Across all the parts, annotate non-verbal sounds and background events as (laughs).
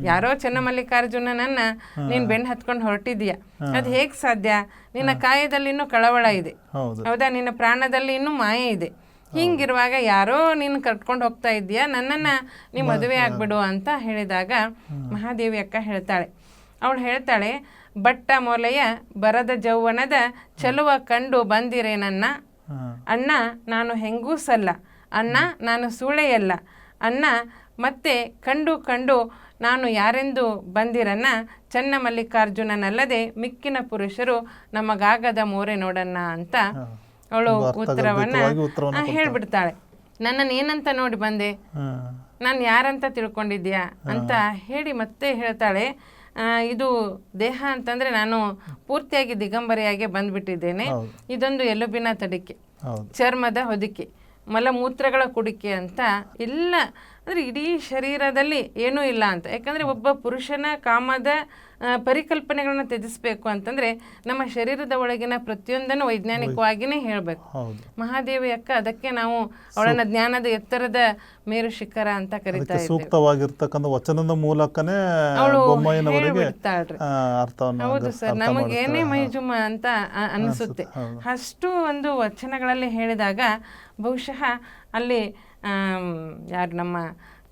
ಯಾರೋ ಚನ್ನಮಲ್ಲಿಕಾರ್ಜುನನನ್ನ ನೀನ್ ಬೆನ್ ಹತ್ಕೊಂಡು ಹೊರಟಿದ್ಯಾ ಅದ್ ಹೇಗ್ ಸಾಧ್ಯ? ನಿನ್ನ ಕಾಯದಲ್ಲಿ ಇನ್ನೂ ಕಳವಳ ಇದೆ. ಹೌದು. ನಿನ್ನ ಪ್ರಾಣದಲ್ಲಿ ಇನ್ನೂ ಮಾಯೆ ಇದೆ. ಹಿಂಗಿರುವಾಗ ಯಾರೋ ನೀನು ಕಟ್ಕೊಂಡು ಹೋಗ್ತಾ ಇದೀಯಾ ನನ್ನನ್ನ ನೀ ಮದುವೆ ಆಗ್ಬಿಡು ಅಂತ ಹೇಳಿದಾಗ ಮಹಾದೇವಿ ಅಕ್ಕ ಹೇಳ್ತಾಳೆ. ಅವಳು ಹೇಳ್ತಾಳೆ ಬಟ್ಟ ಮೊಲೆಯ ಬರದ ಜೌವನದ ಚಲುವ ಕಂಡು ಬಂದಿರೇ ನನ್ನ. ಅಣ್ಣ ನಾನು ಹೆಂಗೂಸಲ್ಲ. ಅಣ್ಣ ನಾನು ಸೂಳೆಯಲ್ಲ. ಅಣ್ಣ ಮತ್ತೆ ಕಂಡು ಕಂಡು ನಾನು ಯಾರೆಂದು ಬಂದಿರನ್ನ ಚನ್ನ ಮಲ್ಲಿಕಾರ್ಜುನನಲ್ಲದೆ ಮಿಕ್ಕಿನ ಪುರುಷರು ನಮಗಾಗದ ಮೋರೆ ನೋಡಣ್ಣ ಅಂತ ಅವಳು ಉತ್ತರವನ್ನ ಹೇಳ್ಬಿಡ್ತಾಳೆ. ನನ್ನನ್ನು ಏನಂತ ನೋಡಿ ಬಂದೆ? ನಾನ್ ಯಾರಂತ ತಿಳ್ಕೊಂಡಿದ್ಯಾ? ಅಂತ ಹೇಳಿ ಮತ್ತೆ ಹೇಳ್ತಾಳೆ. ಇದು ದೇಹ ಅಂತಂದ್ರೆ ನಾನು ಪೂರ್ತಿಯಾಗಿ ದಿಗಂಬರಿಯಾಗಿ ಬಂದ್ಬಿಟ್ಟಿದ್ದೇನೆ. ಇದೊಂದು ಎಲುಬಿನ ತಡಿಕೆ ಚರ್ಮದ ಹೊದಿಕೆ ಮಲಮೂತ್ರಗಳ ಕುಡಿಕೆ ಅಂತ ಎಲ್ಲ ಅಂದ್ರೆ ಇಡೀ ಶರೀರದಲ್ಲಿ ಏನೂ ಇಲ್ಲ ಅಂತ. ಯಾಕಂದ್ರೆ ಒಬ್ಬ ಪುರುಷನ ಕಾಮದ ಪರಿಕಲ್ಪನೆಗಳನ್ನ ತ್ಯಜಿಸಬೇಕು ಅಂತಂದ್ರೆ ನಮ್ಮ ಶರೀರದ ಒಳಗಿನ ಪ್ರತಿಯೊಂದನ್ನು ವೈಜ್ಞಾನಿಕವಾಗಿನೇ ಹೇಳಬೇಕು. ಹೌದು. ಮಹಾದೇವಿ ಅಕ್ಕ ಅದಕ್ಕೆ ನಾವು ಅವಳನ್ನ ಜ್ಞಾನದ ಎತ್ತರದ ಮೇರು ಶಿಖರ ಅಂತ ಕರೀತಾ ಸೂಕ್ತವಾಗಿರ್ತಕ್ಕಂಥ ವಚನದ ಮೂಲಕನೇ. ಹೌದು ಸರ್ ನಮಗೇನೇ ಮೈಜುಮ ಅಂತ ಅನಿಸುತ್ತೆ. ಅಷ್ಟು ಒಂದು ವಚನಗಳಲ್ಲಿ ಹೇಳಿದಾಗ ಬಹುಶಃ ಅಲ್ಲಿ ಯಾರು ನಮ್ಮ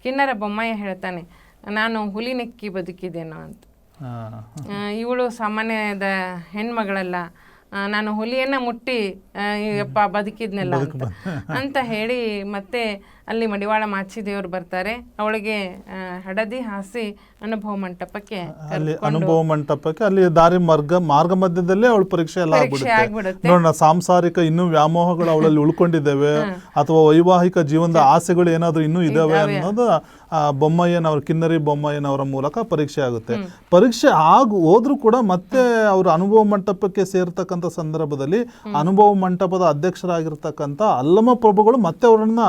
ಕಿನ್ನರ ಬೊಮ್ಮಯ್ಯ ಹೇಳ್ತಾನೆ ನಾನು ಹುಲಿ ನೆಕ್ಕಿ ಬದುಕಿದ್ದೇನೋ ಅಂತ. ಇವಳು ಸಾಮಾನ್ಯದ ಹೆಣ್ಮಗಳಲ್ಲ ನಾನು ಹುಲಿಯನ್ನ ಮುಟ್ಟಿ ಅಪ್ಪ ಯಪ್ಪ ಬದುಕಿದ್ನಲ್ಲ ಅಂತ. ಅಂತ ಹೇಳಿ ಮತ್ತೆ ಅಲ್ಲಿ ಮಡಿವಾಳ ಮಾಚಿ ದೇವರು ಬರ್ತಾರೆ. ಅವಳಿಗೆ ಹಡದಿ ಹಾಸಿ ಅನುಭವ ಮಂಟಪಕ್ಕೆ ಅಲ್ಲಿ ಅನುಭವ ಮಂಟಪಕ್ಕೆ ಅಲ್ಲಿ ದಾರಿ ಮಾರ್ಗ ಮಾರ್ಗ ಮಧ್ಯದಲ್ಲಿ ಅವಳ ಪರೀಕ್ಷೆ ಎಲ್ಲ ಆಗ್ಬಿಡುತ್ತೆ. ನೋಡೋಣ ಸಾಂಸಾರಿಕ ಇನ್ನೂ ವ್ಯಾಮೋಹಗಳು ಅವಳಲ್ಲಿ ಉಳ್ಕೊಂಡಿದ್ದಾವೆ. ಅಥವಾ ವೈವಾಹಿಕ ಜೀವನದ ಆಸೆಗಳು ಏನಾದರೂ ಇನ್ನೂ ಇದಾವೆ ಅನ್ನೋದು ಆ ಬೊಮ್ಮಯ್ಯನವ್ರ ಕಿನ್ನರಿ ಬೊಮ್ಮಯ್ಯನವರ ಮೂಲಕ ಪರೀಕ್ಷೆ ಆಗುತ್ತೆ. ಪರೀಕ್ಷೆ ಆಗ ಹೋದ್ರೂ ಕೂಡ ಮತ್ತೆ ಅವ್ರ ಅನುಭವ ಮಂಟಪಕ್ಕೆ ಸೇರ್ತಕ್ಕಂಥ ಸಂದರ್ಭದಲ್ಲಿ ಅನುಭವ ಮಂಟಪದ ಅಧ್ಯಕ್ಷರಾಗಿರ್ತಕ್ಕಂಥ ಅಲ್ಲಮ ಪ್ರಭುಗಳು ಮತ್ತೆ ಅವರನ್ನ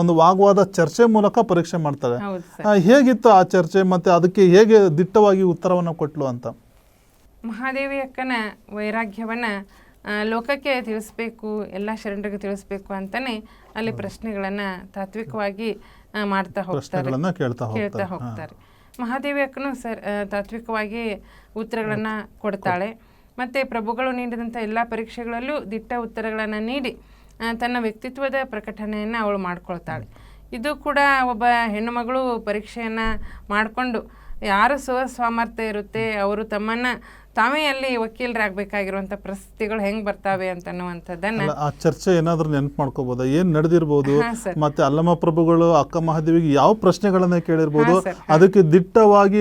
ಒಂದು ವಾಗ್ವಾದ ಚರ್ಚೆ ಮೂಲಕ ಪರೀಕ್ಷೆ ಮಾಡ್ತಾರೆ. ಹೇಗಿತ್ತು ಆ ಚರ್ಚೆ ಮತ್ತೆ ಅದಕ್ಕೆ ಹೇಗೆ ದಿಟ್ಟವಾಗಿ ಉತ್ತರವನ್ನು ಕೊಟ್ಲು ಅಂತ? ಮಹಾದೇವಿ ಅಕ್ಕನ ವೈರಾಗ್ಯವನ್ನ ಲೋಕಕ್ಕೆ ತಿಳಿಸ್ಬೇಕು ಎಲ್ಲ ಶರಣರಿಗೆ ತಿಳಿಸ್ಬೇಕು ಅಂತಾನೆ ಅಲ್ಲಿ ಪ್ರಶ್ನೆಗಳನ್ನ ತಾತ್ವಿಕವಾಗಿ ಮಾಡ್ತಾ ಹೋಗ್ತಾರೆ. ಕೇಳ್ತಾ ಹೋಗ್ತಾರೆ. ಮಹಾದೇವಿ ಅಕ್ಕನು ಸರ್ ತಾತ್ವಿಕವಾಗಿ ಉತ್ತರಗಳನ್ನ ಕೊಡ್ತಾಳೆ. ಮತ್ತೆ ಪ್ರಭುಗಳು ನೀಡಿದಂಥ ಎಲ್ಲ ಪರೀಕ್ಷೆಗಳಲ್ಲೂ ದಿಟ್ಟ ಉತ್ತರಗಳನ್ನು ನೀಡಿ ತನ್ನ ವ್ಯಕ್ತಿತ್ವದ ಪ್ರಕಟಣೆಯನ್ನು ಅವಳು ಮಾಡ್ಕೊಳ್ತಾಳೆ. ಇದು ಕೂಡ ಒಬ್ಬ ಹೆಣ್ಣುಮಗಳು ಪರೀಕ್ಷೆಯನ್ನು ಮಾಡಿಕೊಂಡು ಯಾರು ಸ್ವ ಸಾಮರ್ಥ್ಯ ಇರುತ್ತೆ ಅವರು ತಮ್ಮನ್ನ ತಾವೇ ಅಲ್ಲಿ ವಕೀಲರಾಗಬೇಕಾಗಿರುವಂಥ ಪರಿಸ್ಥಿತಿಗಳು ಹೆಂಗೆ ಬರ್ತಾವೆ ಅಂತನ್ನುವಂಥದ್ದನ್ನು ಆ ಚರ್ಚೆ ಏನಾದರೂ ನೆನಪು ಮಾಡ್ಕೋಬೋದಾ ಏನು ನಡೆದಿರ್ಬೋದು? ಮತ್ತೆ ಅಲ್ಲಮ ಪ್ರಭುಗಳು ಅಕ್ಕ ಮಹಾದೇವಿಗೆ ಯಾವ ಪ್ರಶ್ನೆಗಳನ್ನ ಕೇಳಿರ್ಬೋದು? ಅದಕ್ಕೆ ದಿಟ್ಟವಾಗಿ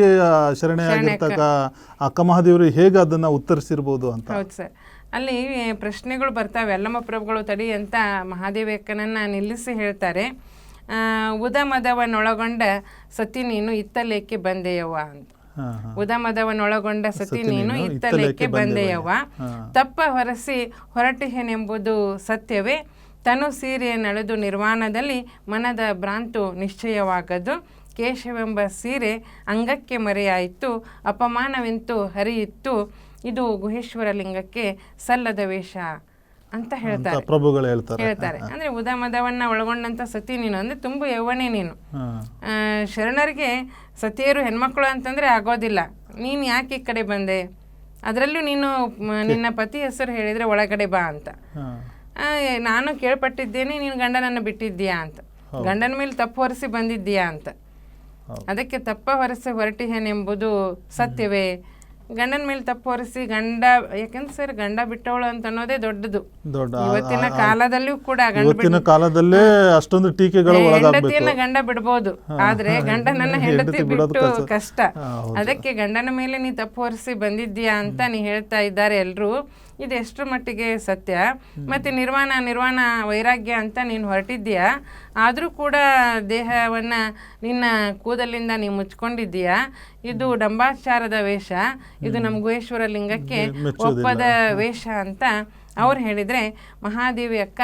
ಶರಣೆಯಾಗಿರ್ತಕ್ಕ ಅಕ್ಕ ಮಹಾದೇವರು ಹೇಗೆ ಅದನ್ನ ಉತ್ತರಿಸಿರ್ಬೋದು ಅಂತ. ಹೌದು ಸರ್. ಅಲ್ಲಿ ಪ್ರಶ್ನೆಗಳು ಬರ್ತಾವೆ. ಎಲ್ಲಮ್ಮ ಪ್ರಭುಗಳು ತಡಿ ಅಂತ ಮಹಾದೇವಕ್ಕನನ್ನ ನಿಲ್ಲಿಸಿ ಹೇಳ್ತಾರೆ. ಆ, ಉದಮದವನೊಳಗೊಂಡ ಸತಿ ನೀನು ಇತ್ತಲೇಕೆ ಬಂದೆಯವ್ವ? ಅಂತ. ಉದಮದವನ್ನೊಳಗೊಂಡ ಸತಿ ನೀನು ಇತ್ತಲೇಕೆ ಬಂದೆಯವ್ವ. ತಪ್ಪ ಹೊರಸಿ ಹೊರಟಿಹೆನೆಂಬುದು ಸತ್ಯವೇ. ತನು ಸೀರೆ ನಡೆದು ನಿರ್ವಾಣದಲ್ಲಿ ಮನದ ಭ್ರಾಂತು ನಿಶ್ಚಯವಾಗದು. ಕೇಶವೆಂಬ ಸೀರೆ ಅಂಗಕ್ಕೆ ಮರೆಯಾಯಿತು ಅಪಮಾನವೆಂತೂ ಹರಿಯಿತ್ತು ಇದು ಗುಹೇಶ್ವರ ಲಿಂಗಕ್ಕೆ ಸಲ್ಲದ ವೇಷ ಅಂತ ಹೇಳ್ತಾರೆ. ಪ್ರಭುಗಳು ಹೇಳ್ತಾರೆ. ಹೇಳ್ತಾರೆ. ಅಂದ್ರೆ ಉದಮದವನ್ನ ಒಳಗೊಂಡಂತ ಸತಿ ನೀನು ಅಂದ್ರೆ ತುಂಬ ಯೌವನೆ ನೀನು. ಆ, ಶರಣರಿಗೆ ಸತಿಯರು ಹೆಣ್ಮಕ್ಳು ಅಂತಂದ್ರೆ ಆಗೋದಿಲ್ಲ. ನೀನು ಯಾಕೆ ಈ ಕಡೆ ಬಂದೆ? ಅದರಲ್ಲೂ ನೀನು ನಿನ್ನ ಪತಿ ಹೆಸರು ಹೇಳಿದ್ರೆ ಒಳಗಡೆ ಬಾ ಅಂತ. ನಾನು ಕೇಳ್ಪಟ್ಟಿದ್ದೇನೆ ನೀನು ಗಂಡನನ್ನು ಬಿಟ್ಟಿದ್ದೀಯಾ ಅಂತ. ಗಂಡನ ಮೇಲೆ ತಪ್ಪು ಹೊರಿಸಿ ಬಂದಿದ್ದೀಯಾ ಅಂತ. ಅದಕ್ಕೆ ತಪ್ಪ ಹೊರಸೆ ಹೊರಟಿಹೇನೆಂಬುದು ಸತ್ಯವೇ. ಗಂಡನ ಮೇಲೆ ತಪ್ಪು ಹೊರಿಸಿ ಗಂಡ ಯಾಕಂದ್ರೆ ಸರ್ ಗಂಡ ಬಿಟ್ಟವಳು ಅಂತ ಅನ್ನೋದೇ ದೊಡ್ಡದು. ಇವತ್ತಿನ ಕಾಲದಲ್ಲೂ ಕೂಡ ಗಂಡ ಕಾಲದಲ್ಲೇ ಅಷ್ಟೊಂದು ಟೀಕೆಗಳು ಹೆಂಡತಿಯನ್ನ ಗಂಡ ಬಿಡಬಹುದು ಆದ್ರೆ ಗಂಡನನ್ನ ಹೆಂಡತಿ ಬಿಟ್ಟು ಕಷ್ಟ. ಅದಕ್ಕೆ ಗಂಡನ ಮೇಲೆ ನೀ ತಪ್ಪು ಹೊರಿಸಿ ಬಂದಿದ್ದೀಯಾ ಅಂತ ನೀ ಹೇಳ್ತಾ ಇದ್ದಾರೆ ಎಲ್ರು. ಇದು ಎಷ್ಟರ ಮಟ್ಟಿಗೆ ಸತ್ಯ? ಮತ್ತೆ ನಿರ್ವಾಣ ನಿರ್ವಾಣ ವೈರಾಗ್ಯ ಅಂತ ನೀನು ಹೊರಟಿದ್ದೀಯಾ? ಆದರೂ ಕೂಡ ದೇಹವನ್ನು ನಿನ್ನ ಕೂದಲಿಂದ ನೀವು ಮುಚ್ಕೊಂಡಿದ್ದೀಯಾ? ಇದು ಡಂಬಾಚಾರದ ವೇಷ. ಇದು ನಮ್ಮ ಗುಹೇಶ್ವರ ಲಿಂಗಕ್ಕೆ ಒಪ್ಪದ ವೇಷ ಅಂತ ಅವ್ರು ಹೇಳಿದ್ರೆ ಮಹಾದೇವಿ ಅಕ್ಕ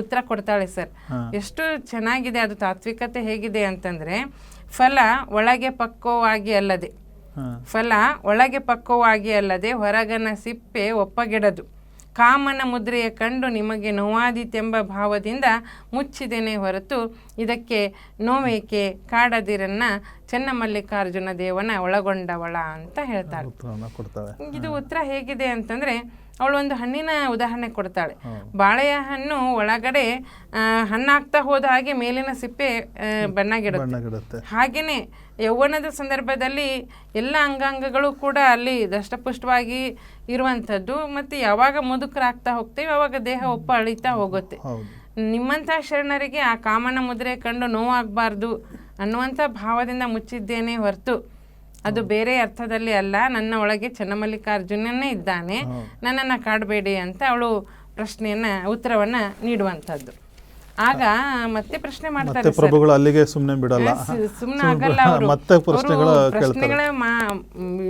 ಉತ್ತರ ಕೊಡ್ತಾಳೆ ಸರ್. ಎಷ್ಟು ಚೆನ್ನಾಗಿದೆ ಅದು ತಾತ್ವಿಕತೆ ಹೇಗಿದೆ ಅಂತಂದರೆ ಫಲ ಒಳಗೆ ಪಕ್ವವಾಗಿ ಅಲ್ಲದೆ. ಫಲ ಒಳಗೆ ಪಕ್ವವಾಗಿ ಅಲ್ಲದೆ ಹೊರಗನ ಸಿಪ್ಪೆ ಒಪ್ಪಗೆಡದು. ಕಾಮನ ಮುದ್ರೆಯ ಕಂಡು ನಿಮಗೆ ನೋವಾದೀತೆಂಬ ಭಾವದಿಂದ ಮುಚ್ಚಿದೇನೆ ಹೊರತು ಇದಕ್ಕೆ ನೋವೇಕೆ ಕಾಡದಿರನ್ನ ಚೆನ್ನಮಲ್ಲಿಕಾರ್ಜುನ ದೇವನ ಒಳಗೊಂಡವಳ ಅಂತ ಹೇಳ್ತಾಳೆ. ಇದು ಉತ್ತರ ಹೇಗಿದೆ ಅಂತಂದ್ರೆ ಅವಳು ಒಂದು ಹಣ್ಣಿನ ಉದಾಹರಣೆ ಕೊಡ್ತಾಳೆ. ಬಾಳೆಯ ಹಣ್ಣು ಒಳಗಡೆ ಹಣ್ಣಾಗ್ತಾ ಹೋದ ಹಾಗೆ ಮೇಲಿನ ಸಿಪ್ಪೆ ಬಣ್ಣ ಬಣ್ಣಗಿಡುತ್ತೆ. ಬಣ್ಣಗಿಡುತ್ತೆ. ಹಾಗೇನೆ ಯೌವನದ ಸಂದರ್ಭದಲ್ಲಿ ಎಲ್ಲ ಅಂಗಾಂಗಗಳು ಕೂಡ ಅಲ್ಲಿ ದಷ್ಟಪುಷ್ಟವಾಗಿ ಇರುವಂಥದ್ದು. ಮತ್ತು ಯಾವಾಗ ಮುದುಕರಾಗ್ತಾ ಹೋಗ್ತೇವೆ ಅವಾಗ ದೇಹ ಒಪ್ಪ ಅಳಿತಾ ಹೋಗುತ್ತೆ. ನಿಮ್ಮಂಥ ಶರಣರಿಗೆ ಆ ಕಾಮನ ಮುದ್ರೆ ಕಂಡು ನೋವಾಗಬಾರ್ದು ಅನ್ನುವಂಥ ಭಾವದಿಂದ ಮುಚ್ಚಿದ್ದೇನೆ ಹೊರತು. ಅದು ಬೇರೆ ಅರ್ಥದಲ್ಲಿ ಅಲ್ಲ. ನನ್ನ ಒಳಗೆ ಚನ್ನಮಲ್ಲಿಕಾರ್ಜುನನೇ ಇದ್ದಾನೆ. ನನ್ನನ್ನು ಕಾಡಬೇಡಿ ಅಂತ ಅವಳು ಪ್ರಶ್ನೆಯನ್ನು ಉತ್ತರವನ್ನು ನೀಡುವಂಥದ್ದು. ಆಗ ಮತ್ತೆ ಪ್ರಶ್ನೆ ಮಾಡ್ತಾರೆ ಪ್ರಭುಗಳು ಅಲ್ಲಿಗೆ ಸುಮ್ಮನೆ ಬಿಡಲ್ಲ. ಸುಮ್ಮನೆ ಆಗಲ್ಲ ಅವರು. (laughs) ಮತ್ತೆ ಪ್ರಶ್ನೆಗಳ ಪ್ರಶ್ನೆಗಳ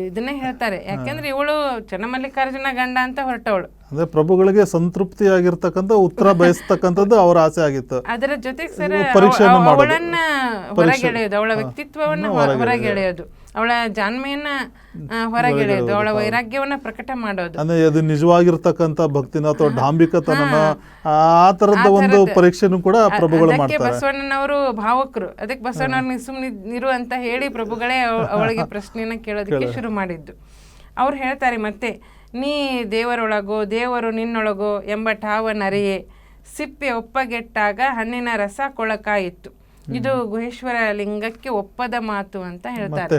ಇದನ್ನೇ ಹೇಳ್ತಾರೆ. ಯಾಕಂದ್ರೆ ಇವಳು ಚನ್ನಮಲ್ಲಿಕಾರ್ಜುನ ಗಂಡ ಅಂತ ಹೊರಟವಳು. ಅಂದ್ರೆ ಪ್ರಭುಗಳಿಗೆ ಸಂತೃಪ್ತಿ ಆಗಿರ್ತಕ್ಕಂಥ ಉತ್ತರ (laughs) ಬಯಸ್ತಕ್ಕಂಥದ್ದು ಅವರ ಆಸೆ ಆಗಿತ್ತು. ಅದರ ಜೊತೆಗೆ ಸರ್. ಅವಳನ್ನ ಹೊರಗೆಳೆಯೋದು ಅವಳ ವ್ಯಕ್ತಿತ್ವವನ್ನ ಹೊರ- ಹೊರಗೆಳೆಯೋದು. ಅವಳ ಜಾಣ್ಮೆಯನ್ನ ಹೊರಗೆಳೆಯೋದು ಅವಳ ವೈರಾಗ್ಯವನ್ನ ಪ್ರಕಟ ಮಾಡೋದು. ಅಂದ್ರೆ ಅದು ನಿಜವಾಗಿರ್ತಕ್ಕಂಥ ಭಕ್ತಿನ ಅಥವಾ ಡಾಂಬಿಕತನ ಆ ತರದ ಒಂದು ಪರೀಕ್ಷೆನೂ ಕೂಡ ಪ್ರಭುಗಳು ಅದಕ್ಕೆ ಮಾಡ್ತಾರೆ. ಬಸವಣ್ಣನವರು ಭಾವಕರು. ಅದಕ್ಕೆ ಬಸವಣ್ಣವ್ರ ನೀವು ಸುಮ್ಮನೆ ಇರು ಅಂತ ಹೇಳಿ ಪ್ರಭುಗಳೇ ಅವ- ಅವಳಿಗೆ ಪ್ರಶ್ನೆಯನ್ನ ಕೇಳೋದಕ್ಕೆ ಶುರು ಮಾಡಿದ್ದು. ಅವ್ರು ಹೇಳ್ತಾರೆ ಮತ್ತೆ ನೀ ದೇವರೊಳಗೋ ದೇವರು ನಿನ್ನೊಳಗೋ ಎಂಬ ಠಾವ ನರೆಯೇ. ಸಿಪ್ಪೆ ಒಪ್ಪಗೆಟ್ಟಾಗ ಹಣ್ಣಿನ ರಸ ಕೊಳಕಾಯಿತು ಇದು ಗುಹೇಶ್ವರ ಲಿಂಗಕ್ಕೆ ಒಪ್ಪದ ಮಾತು ಅಂತ ಹೇಳ್ತಾರೆ.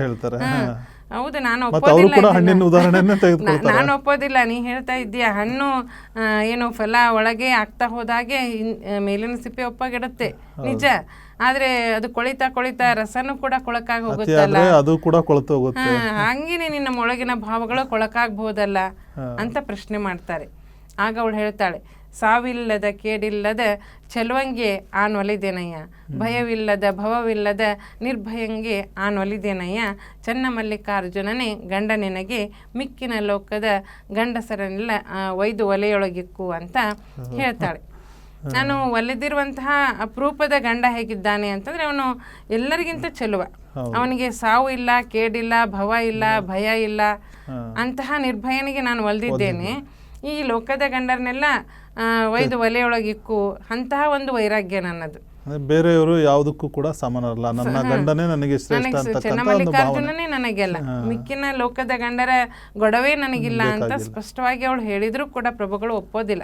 ಹೌದು ನಾನು ಒಪ್ಪೋದಿಲ್ಲ ನಾನು ಒಪ್ಪೋದಿಲ್ಲ ನೀ ಹೇಳ್ತಾ ಇದ್ದೀಯ. ಹಣ್ಣು ಏನು ಫಲ ಒಳಗೆ ಆಗ್ತಾ ಹೋದಾಗೆ ಮೇಲಿನ ಸಿಪ್ಪೆ ಒಪ್ಪಗಿಡುತ್ತೆ. ನಿಜ. ಆದ್ರೆ ಅದು ಕೊಳಿತಾ ಕೊಳಿತಾ ರಸನು ಕೂಡ ಕೊಳಕಾಗಿ ಹೋಗುತ್ತಲ್ಲ. ಅದು ಕೂಡ ಕೊಳತು ಹೋಗುತ್ತೆ. ಹಂಗೇನೆ ನಿನ್ನ ಒಳಗಿನ ಭಾವಗಳು ಕೊಳಕಾಗಬಹುದಲ್ಲ ಅಂತ ಪ್ರಶ್ನೆ ಮಾಡ್ತಾರೆ. ಆಗ ಅವಳು ಹೇಳ್ತಾಳೆ ಸಾವಿಲ್ಲದ ಕೇಡಿಲ್ಲದ ಚೆಲುವಂಗೆ ಆನೊಲಿದೆನಯ್ಯ ಭಯವಿಲ್ಲದ ಭವವಿಲ್ಲದ ನಿರ್ಭಯಂಗೆ ಆನೊಲಿದೆನಯ್ಯ ಚನ್ನಮಲ್ಲಿಕಾರ್ಜುನನೇ ಗಂಡ ನಿನಗೆ ಮಿಕ್ಕಿನ ಲೋಕದ ಗಂಡಸರನ್ನೆಲ್ಲ ಒಯ್ದು ಒಲೆಯೊಳಗಿಕ್ಕು ಅಂತ ಹೇಳ್ತಾಳೆ. ನಾನು ಒಲೆದಿರುವಂತಹ ಅಪರೂಪದ ಗಂಡ ಹೇಗಿದ್ದಾನೆ ಅಂತಂದ್ರೆ ಅವನು ಎಲ್ಲರಿಗಿಂತ ಚೆಲುವ. ಅವನಿಗೆ ಸಾವು ಇಲ್ಲ ಕೇಡಿಲ್ಲ ಭವ ಇಲ್ಲ ಭಯ ಇಲ್ಲ ಅಂತಹ ನಿರ್ಭಯನಿಗೆ ನಾನು ಒಲ್ದಿದ್ದೇನೆ. ಈ ಲೋಕದ ಗಂಡರನ್ನೆಲ್ಲ ಆ, ಒಲೆಯೊಳಗೆ ಇಕ್ಕು ಅಂತಹ ಒಂದು ವೈರಾಗ್ಯ ನನ್ನದು. ಬೇರೆಯವರು ಯಾವುದಕ್ಕೂ ಕೂಡ ಸಮಾನರಲ್ಲ. ನನ್ನ ಗಂಡನೇ ನನಗೆ ಶ್ರೇಷ್ಠ ಚೆನ್ನಮಲ್ಲಿಕಾರ್ಜುನನೇ ನನಗೆಲ್ಲ. ಮಿಕ್ಕಿನ ಲೋಕದ ಗಂಡರ ಗೊಡವೆ ನನಗಿಲ್ಲ ಅಂತ ಸ್ಪಷ್ಟವಾಗಿ ಅವಳು ಹೇಳಿದ್ರು ಕೂಡ ಪ್ರಭುಗಳು ಒಪ್ಪೋದಿಲ್ಲ.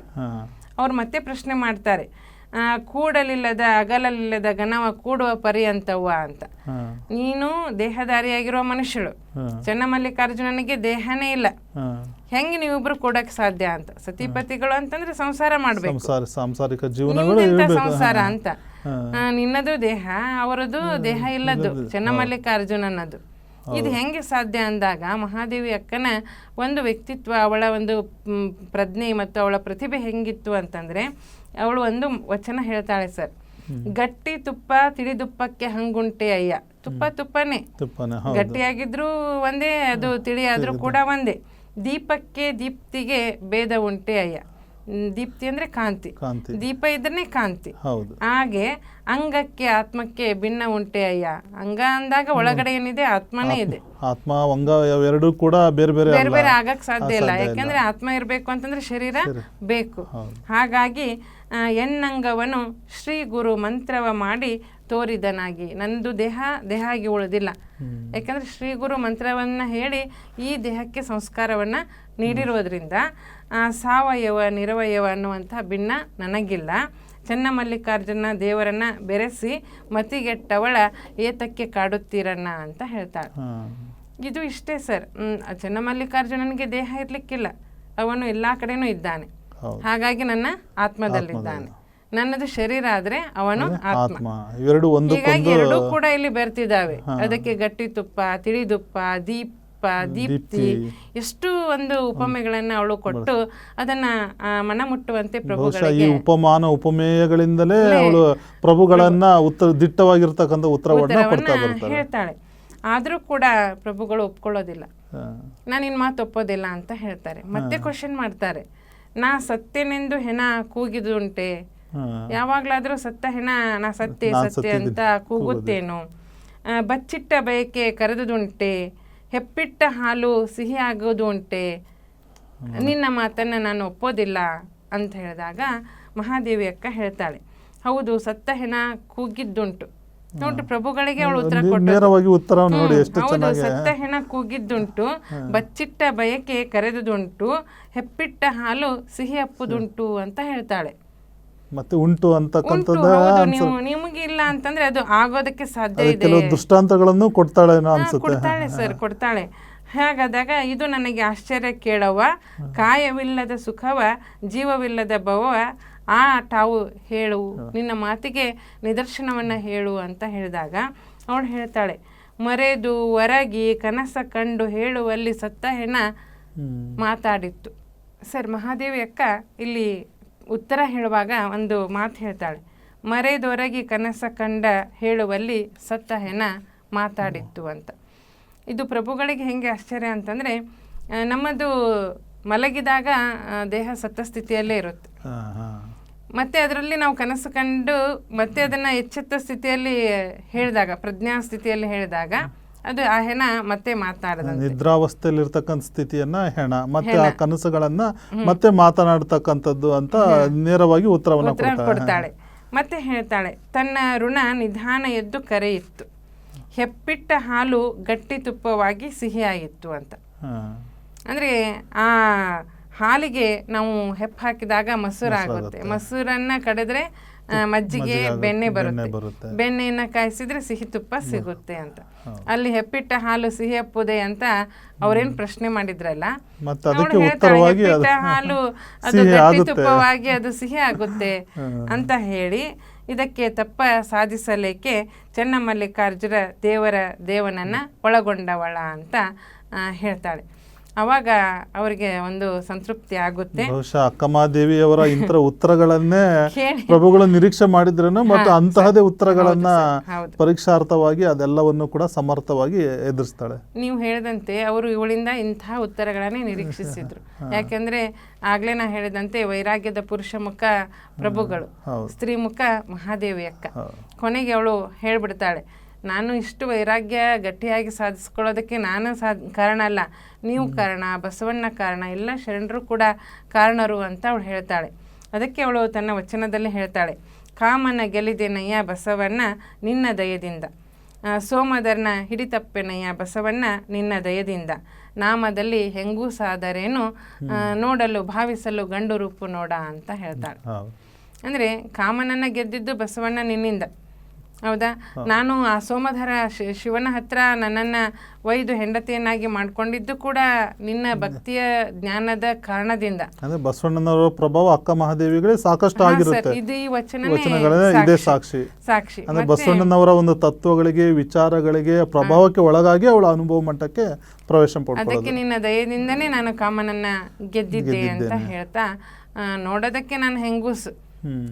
ಅವ್ರು ಮತ್ತೆ ಪ್ರಶ್ನೆ ಮಾಡ್ತಾರೆ. ಕೂಡಲಿಲ್ಲದ ಅಗಲಲಿಲ್ಲದ ಗಣವ ಕೂಡುವ ಪರ್ಯಂತವ್ವ ಅಂತ. ನೀನು ದೇಹಧಾರಿಯಾಗಿರುವ ಮನುಷ್ಯಳು. ಚನ್ನಮಲ್ಲಿಕಾರ್ಜುನನಿಗೆ ದೇಹನೇ ಇಲ್ಲ. ಹೆಂಗೆ ನೀವಿಬ್ರು ಕೂಡಕ್ ಸಾಧ್ಯ ಅಂತ? ಸತಿಪತಿಗಳು ಅಂತಂದ್ರೆ ಸಂಸಾರ ಮಾಡ್ಬೇಕು. ಸಂಸಾರ ಸಾಂಸಾರಿಕ ಇರಬೇಕು. ಸಂಸಾರ ಅಂತ. ನಿನ್ನದು ದೇಹ ಅವರದು ದೇಹ ಇಲ್ಲದ್ದು. ಚೆನ್ನಮಲ್ಲಿಕಾರ್ಜುನನದು ಇದು ಹೆಂಗೆ ಸಾಧ್ಯ ಅಂದಾಗ ಮಹಾದೇವಿ ಅಕ್ಕನ ಒಂದು ವ್ಯಕ್ತಿತ್ವ ಅವಳ ಒಂದು ಪ್ರಜ್ಞೆ ಮತ್ತು ಅವಳ ಪ್ರತಿಭೆ ಹೆಂಗಿತ್ತು ಅಂತಂದ್ರೆ ಅವಳು ಒಂದು ವಚನ ಹೇಳ್ತಾಳೆ ಸರ್. ಗಟ್ಟಿ ತುಪ್ಪ ತಿಳಿದುಪ್ಪಕ್ಕೆ ಹಂಗುಂಟೆ ಅಯ್ಯ. ತುಪ್ಪ ತುಪ್ಪನೇ. ಗಟ್ಟಿಯಾಗಿದ್ರು ಒಂದೇ ಅದು ತಿಳಿಯಾದ್ರೂ ಕೂಡ ಒಂದೇ. ದೀಪಕ್ಕೆ ದೀಪ್ತಿಗೆ ಭೇದ ಉಂಟೆ ಅಯ್ಯ. ದೀಪ್ತಿ ಅಂದ್ರೆ ಕಾಂತಿ. ದೀಪ ಇದ್ರೆ ಕಾಂತಿ. ಹಾಗೆ ಅಂಗಕ್ಕೆ ಆತ್ಮಕ್ಕೆ ಭಿನ್ನ ಉಂಟೆ ಅಯ್ಯ. ಅಂಗ ಅಂದಾಗ ಒಳಗಡೆ ಏನಿದೆ ಆತ್ಮನೇ ಇದೆ. ಆತ್ಮ ಅಂಗ ಎರಡೂ ಕೂಡ ಬೇರೆ ಬೇರೆ ಬೇರೆ ಬೇರೆ ಆಗಕ್ ಸಾಧ್ಯ ಇಲ್ಲ. ಯಾಕಂದ್ರೆ ಆತ್ಮ ಇರಬೇಕು ಅಂತಂದ್ರೆ ಶರೀರ ಬೇಕು. ಹಾಗಾಗಿ ಎನ್ನಂಗವನು ಶ್ರೀ ಗುರು ಮಂತ್ರವ ಮಾಡಿ ತೋರಿದನಾಗಿ. ನಂದು ದೇಹ ದೇಹ ಆಗಿ ಉಳಿದಿಲ್ಲ ಯಾಕಂದರೆ ಶ್ರೀ ಗುರು ಮಂತ್ರವನ್ನು ಹೇಳಿ ಈ ದೇಹಕ್ಕೆ ಸಂಸ್ಕಾರವನ್ನು ನೀಡಿರೋದ್ರಿಂದ ಸಾವಯವ ನಿರವಯವ ಅನ್ನುವಂಥ ಭಿನ್ನ ನನಗಿಲ್ಲ. ಚನ್ನಮಲ್ಲಿಕಾರ್ಜುನ ದೇವರನ್ನ ಬೆರೆಸಿ ಮತಿಗೆಟ್ಟವಳ ಏತಕ್ಕೆ ಕಾಡುತ್ತೀರಣ್ಣ ಅಂತ ಹೇಳ್ತಾಳೆ. ಇದು ಇಷ್ಟೇ ಸರ್. ಚನ್ನಮಲ್ಲಿಕಾರ್ಜುನನಿಗೆ ದೇಹ ಇರಲಿಕ್ಕಿಲ್ಲ. ಅವನು ಎಲ್ಲ ಕಡೆನೂ ಇದ್ದಾನೆ. ಹಾಗಾಗಿ ನನ್ನ ಆತ್ಮದಲ್ಲಿದ್ದಾನೆ. ನನ್ನದು ಶರೀರ ಆದ್ರೆ ಅವನು ಆತ್ಮ. ಇವೆರಡು ಹೀಗಾಗಿ ಎರಡೂ ಕೂಡ ಇಲ್ಲಿ ಬರ್ತಿದ್ದಾವೆ. ಅದಕ್ಕೆ ಗಟ್ಟಿ ತುಪ್ಪ ತಿಳಿದುಪ್ಪ ದೀಪ ದೀಪ್ತಿ ಎಷ್ಟು ಒಂದು ಉಪಮೆಗಳನ್ನ ಅವಳು ಕೊಟ್ಟು ಅದನ್ನ ಮನ ಮುಟ್ಟುವಂತೆ ಪ್ರಭು ಪ್ರಭುಗಳಿಗೆ ಈ ಉಪಮಾನ ಉಪಮೇಯಗಳಿಂದಲೇ ಅವಳು ಪ್ರಭುಗಳನ್ನ ಉತ್ತರ ದಿಟ್ಟವಾಗಿರ್ತಕ್ಕಂಥ ಉತ್ತರವನ್ನ ಕೊಡ್ತಾ ಹೇಳ್ತಾಳೆ. ಆದ್ರೂ ಕೂಡ ಪ್ರಭುಗಳು ಒಪ್ಕೊಳ್ಳೋದಿಲ್ಲ. ನಾನು ಇನ್ ಮಾತು ಒಪ್ಪೋದಿಲ್ಲ ಅಂತ ಹೇಳ್ತಾರೆ. ಮತ್ತೆ ಕ್ವಶನ್ ಮಾಡ್ತಾರೆ. ನಾ ಸತ್ಯನೆಂದು ಹೆಣ ಕೂಗಿದುಂಟೆ. ಯಾವಾಗ್ಲಾದ್ರೂ ಸತ್ತ ಹೆಣ ನಾ ಸತ್ಯ ಸತ್ಯ ಅಂತ ಕೂಗುತ್ತೇನು. ಬಚ್ಚಿಟ್ಟ ಬಯಕೆ ಕರೆದುದುಂಟೆ ಹೆಪ್ಪಿಟ್ಟ ಹಾಲು ಸಿಹಿ ಆಗೋದು ಉಂಟೆ. ನಿನ್ನ ಮಾತನ್ನು ನಾನು ಒಪ್ಪೋದಿಲ್ಲ ಅಂತ ಹೇಳಿದಾಗ ಮಹಾದೇವಿ ಅಕ್ಕ ಹೇಳ್ತಾಳೆ. ಹೌದು ಸತ್ತ ಹೆಣ ಕೂಗಿದ್ದುಂಟು. ನೋಡ್ರಿ ಪ್ರಭುಗಳಿಗೆ ಅವಳು ಉತ್ತರ ನೇರವಾಗಿ ಉತ್ತರ ನೋಡಿ ಎಷ್ಟು ಚೆನ್ನಾಗಿ. ಸತ್ತ ಹೆಣ ಕೂಗಿದ್ದುಂಟು. ಬಚ್ಚಿಟ್ಟ ಬಯಕೆ ಕರೆದುದುಂಟು. ಹೆಪ್ಪಿಟ್ಟ ಹಾಲು ಸಿಹಿ ಅಪ್ಪುದುಂಟು ಅಂತ ಹೇಳ್ತಾಳೆ. ಮತ್ತೆ ಉಂಟು ಅಂತ ಅಂತಕ್ಕಂಥದ್ದು ನೀವು ನಿಮಗೆ ಇಲ್ಲ ಅಂತಂದ್ರೆ ಅದು ಆಗೋದಕ್ಕೆ ಸಾಧ್ಯ ಇದೆ. ಕೆಲವು ದೃಷ್ಟಾಂತಗಳನ್ನು ಕೊಡ್ತಾಳೇನೋ ಅನ್ಸುತ್ತೆ. ಕೊಡ್ತಾಳೆ ಸರ್ ಕೊಡ್ತಾಳೆ. ಹಾಗಾದಾಗ ಇದು ನನಗೆ ಆಶ್ಚರ್ಯ ಕೇಳವ ಕಾಯವಿಲ್ಲದ ಸುಖವ ಜೀವವಿಲ್ಲದ ಭವ ಆ ತಾವು ಹೇಳು ನಿನ್ನ ಮಾತಿಗೆ ನಿದರ್ಶನವನ್ನ ಹೇಳು ಅಂತ ಹೇಳಿದಾಗ ಅವಳು ಹೇಳ್ತಾಳೆ ಮರೆದು ಹೊರಗಿ ಕನಸ ಕಂಡು ಹೇಳುವಲ್ಲಿ ಸತ್ತ ಹೆಣ ಮಾತಾಡಿತ್ತು. ಸರ್ ಮಹಾದೇವಿ ಅಕ್ಕ ಇಲ್ಲಿ ಉತ್ತರ ಹೇಳುವಾಗ ಒಂದು ಮಾತು ಹೇಳ್ತಾಳೆ ಮರೆದೊರಗಿ ಕನಸ ಕಂಡ ಹೇಳುವಲ್ಲಿ ಸತ್ತ ಹೆಣ ಮಾತಾಡಿತ್ತು ಅಂತ. ಇದು ಪ್ರಭುಗಳಿಗೆ ಹೆಂಗೆ ಆಶ್ಚರ್ಯ ಅಂತಂದರೆ ನಮ್ಮದು ಮಲಗಿದಾಗ ದೇಹ ಸತ್ತ ಸ್ಥಿತಿಯಲ್ಲೇ ಇರುತ್ತೆ. ಮತ್ತೆ ಅದರಲ್ಲಿ ನಾವು ಕನಸು ಕಂಡು ಮತ್ತೆ ಅದನ್ನು ಎಚ್ಚೆತ್ತ ಸ್ಥಿತಿಯಲ್ಲಿ ಹೇಳಿದಾಗ ಪ್ರಜ್ಞಾ ಸ್ಥಿತಿಯಲ್ಲಿ ಹೇಳಿದಾಗ ಅದು ಆ ಹೆಣ ಮತ್ತೆ ಮಾತನಾಡದಂತೆ ನಿದ್ರಾವಸ್ಥೆಯಲ್ಲಿ ಇರ್ತಕ್ಕಂಥ ಸ್ಥಿತಿಯನ್ನ ಹೆಣ ಮತ್ತೆ ಆ ಕನಸುಗಳನ್ನ ಮತ್ತೆ ಮಾತನಾಡತಕ್ಕಂಥದ್ದು ಅಂತ ನೇರವಾಗಿ ಉತ್ತರವನ್ನು ಕೊಡ್ತಾಳೆ. ಮತ್ತೆ ಹೇಳ್ತಾಳೆ ತನ್ನ ಋಣ ನಿಧಾನ ಎದ್ದು ಕರೆಯಿತ್ತು. ಹೆಪ್ಪಿಟ್ಟ ಹಾಲು ಗಟ್ಟಿ ತುಪ್ಪವಾಗಿ ಸಿಹಿಯಾಗಿತ್ತು ಅಂತ. ಅಂದ್ರೆ ಆ ಹಾಲಿಗೆ ನಾವು ಹೆಪ್ಪು ಹಾಕಿದಾಗ ಮೊಸರಾಗುತ್ತೆ ಮೊಸರನ್ನ ಕಡಿದ್ರೆ ಆ, ಮಜ್ಜಿಗೆ ಬೆಣ್ಣೆ ಬರುತ್ತೆ. ಬೆಣ್ಣೆಯನ್ನ ಕಾಯಿಸಿದ್ರೆ ಸಿಹಿ ತುಪ್ಪ ಸಿಗುತ್ತೆ ಅಂತ. ಅಲ್ಲಿ ಹೆಪ್ಪಿಟ್ಟ ಹಾಲು ಸಿಹಿ ಹಪ್ಪುದೆ ಅಂತ ಅವ್ರೇನ್ ಪ್ರಶ್ನೆ ಮಾಡಿದ್ರಲ್ಲ? ಹೆಪ್ಪಿಟ್ಟ ಹಾಲು (laughs) ಅದು ಗಟ್ಟಿ ತುಪ್ಪವಾಗಿ ಅದು ಸಿಹಿ ಆಗುತ್ತೆ (laughs) ಅಂತ ಹೇಳಿ ಇದಕ್ಕೆ ತಪ್ಪ ಸಾಧಿಸಲಿಕ್ಕೆ ಚೆನ್ನಮಲ್ಲಿಕಾರ್ಜುನ ದೇವರ ದೇವನನ್ನ ಒಳಗೊಂಡವಳ ಅಂತ ಹೇಳ್ತಾಳೆ. ಅವಾಗ ಅವರಿಗೆ ಒಂದು ಸಂತೃಪ್ತಿ ಆಗುತ್ತೆ. ಬಹುಶಃ ಅಕ್ಕಮಹಾದೇವಿಯವರ ಇಂತರ ಉತ್ತರಗಳನ್ನೇ (laughs) ಪ್ರಭುಗಳು ನಿರೀಕ್ಷೆ ಮಾಡಿದ್ರೇನು ಮತ್ತು ಅಂತಹದೇ ಉತ್ತರಗಳನ್ನ ಪರೀಕ್ಷಾರ್ಥವಾಗಿ ಅದೆಲ್ಲವನ್ನು ಕೂಡ ಸಮರ್ಥವಾಗಿ ಎದುರಿಸ್ತಾಳೆ. ನೀವು ಹೇಳಿದಂತೆ ಅವರು ಇವಳಿಂದ ಇಂತಹ ಉತ್ತರಗಳನ್ನೇ ನಿರೀಕ್ಷಿಸಿದ್ರು. (laughs) ಯಾಕೆಂದ್ರೆ ಆಗ್ಲೇ ನಾ ಹೇಳಿದಂತೆ ವೈರಾಗ್ಯದ ಪುರುಷ ಮುಖ ಪ್ರಭುಗಳು. ಸ್ತ್ರೀ ಮುಖ ಮಹಾದೇವಿ ಅಕ್ಕ. ಕೊನೆಗೆ ಅವಳು ಹೇಳ್ಬಿಡ್ತಾಳೆ ನಾನು ಇಷ್ಟು ವೈರಾಗ್ಯ ಗಟ್ಟಿಯಾಗಿ ಸಾಧಿಸ್ಕೊಳ್ಳೋದಕ್ಕೆ ನಾನು ಸಾಧ್ ಕಾರಣ ಅಲ್ಲ. ನೀವು ಕಾರಣ ಬಸವಣ್ಣ ಕಾರಣ ಎಲ್ಲ ಶರಣರು ಕೂಡ ಕಾರಣರು ಅಂತ ಅವಳು ಹೇಳ್ತಾಳೆ. ಅದಕ್ಕೆ ಅವಳು ತನ್ನ ವಚನದಲ್ಲಿ ಹೇಳ್ತಾಳೆ. ಕಾಮನ ಗೆಲಿದೆನಯ್ಯ ಬಸವಣ್ಣ ನಿನ್ನ ದಯದಿಂದ. ಸೋಮದರ್ನ ಹಿಡಿತಪ್ಪೆನಯ್ಯ ಬಸವಣ್ಣ ನಿನ್ನ ದಯದಿಂದ. ನಾಮದಲ್ಲಿ ಹೆಂಗೂ ಸಾದರೇನು ನೋಡಲು ಭಾವಿಸಲು ಗಂಡು ರೂಪು ನೋಡ ಅಂತ ಹೇಳ್ತಾಳೆ. ಅಂದರೆ ಕಾಮನನ್ನ ಗೆದ್ದಿದ್ದು ಬಸವಣ್ಣ ನಿನ್ನಿಂದ. ಹೌದಾ? ನಾನು ಆ ಸೋಮಧರ ಶಿವನ ಹತ್ರ ನನ್ನನ್ನು ಒಯ್ದು ಹೆಂಡತಿಯನ್ನಾಗಿ ಮಾಡ್ಕೊಂಡಿದ್ದು ಕೂಡ ನಿನ್ನ ಭಕ್ತಿಯ ಜ್ಞಾನದ ಕಾರಣದಿಂದ. ಅಂದ್ರೆ ಬಸವಣ್ಣನವರ ಪ್ರಭಾವ ಅಕ್ಕ ಮಹಾದೇವಿಗಳೇ ಸಾಕಷ್ಟು ಆಗಿರುತ್ತೆ. ಇದು ಈ ವಚನಗಳೇ ಇದೇ ಸಾಕ್ಷಿ. ಸಾಕ್ಷಿ. ಅಂದ್ರೆ ಬಸವಣ್ಣನವರ ಒಂದು ತತ್ವಗಳಿಗೆ ವಿಚಾರಗಳಿಗೆ ಪ್ರಭಾವಕ್ಕೆ ಒಳಗಾಗಿ ಅವಳ ಅನುಭವ ಮಟ್ಟಕ್ಕೆ ಪ್ರವೇಶ ಅದಕ್ಕೆ ನಿನ್ನ ದಯದಿಂದನೇ ನಾನು ಕಾಮನನ್ನ ಗೆದ್ದಿದ್ದೆ ಅಂತ ಹೇಳ್ತಾ ಆ, ನೋಡೋದಕ್ಕೆ ನಾನು ಹೆಂಗೂಸು. ಹ್ಮ್